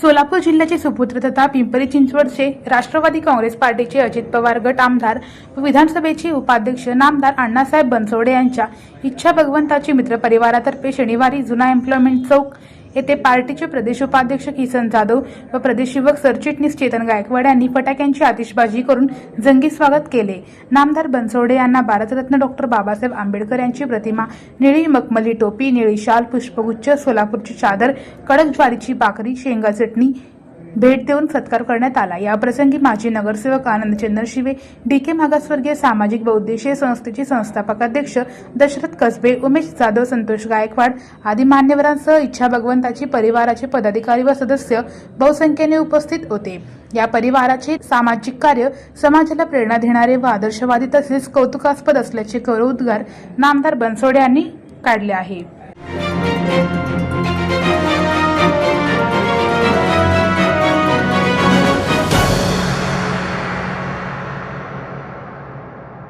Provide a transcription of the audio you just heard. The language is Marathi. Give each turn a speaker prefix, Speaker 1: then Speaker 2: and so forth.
Speaker 1: सोलापूर जिल्ह्याचे सुपुत्र तथा पिंपरी चिंचवडचे राष्ट्रवादी काँग्रेस पार्टीचे अजित पवार गट आमदार व विधानसभेचे उपाध्यक्ष नामदार अण्णासाहेब बनसोडे यांच्या इच्छा भगवंताची मित्र परिवारातर्फे शनिवारी जुना एम्प्लॉयमेंट चौक येथे पार्टीचे प्रदेश उपाध्यक्ष किसन जाधव व प्रदेश युवक सरचिटणीस चेतन गायकवाड यांनी फटाक्यांची आतिषबाजी करून जंगी स्वागत केले. नामदार बनसोडे यांना भारतरत्न डॉक्टर बाबासाहेब आंबेडकर यांची प्रतिमा निळी मखमली टोपी निळी शाल पुष्पगुच्छ सोलापूरची चादर कडक ज्वारीची भाकरी शेंगा चटणी भेट देऊन सत्कार करण्यात आला. याप्रसंगी माजी नगरसेवक आनंद चंद्रशिवे डी के मागासवर्गीय सामाजिक व संस्थेचे संस्थापक अध्यक्ष दशरथ कसबे उमेश जाधव संतोष गायकवाड आदी मान्यवरांसह इच्छा भगवंताची परिवाराचे पदाधिकारी व सदस्य बहुसंख्येने उपस्थित होते. या परिवाराचे सामाजिक कार्य समाजाला प्रेरणा देणारे व आदर्शवादी तसेच कौतुकास्पद असल्याचे गौरवोद्गार नामदार बनसोडे यांनी काढले आहे.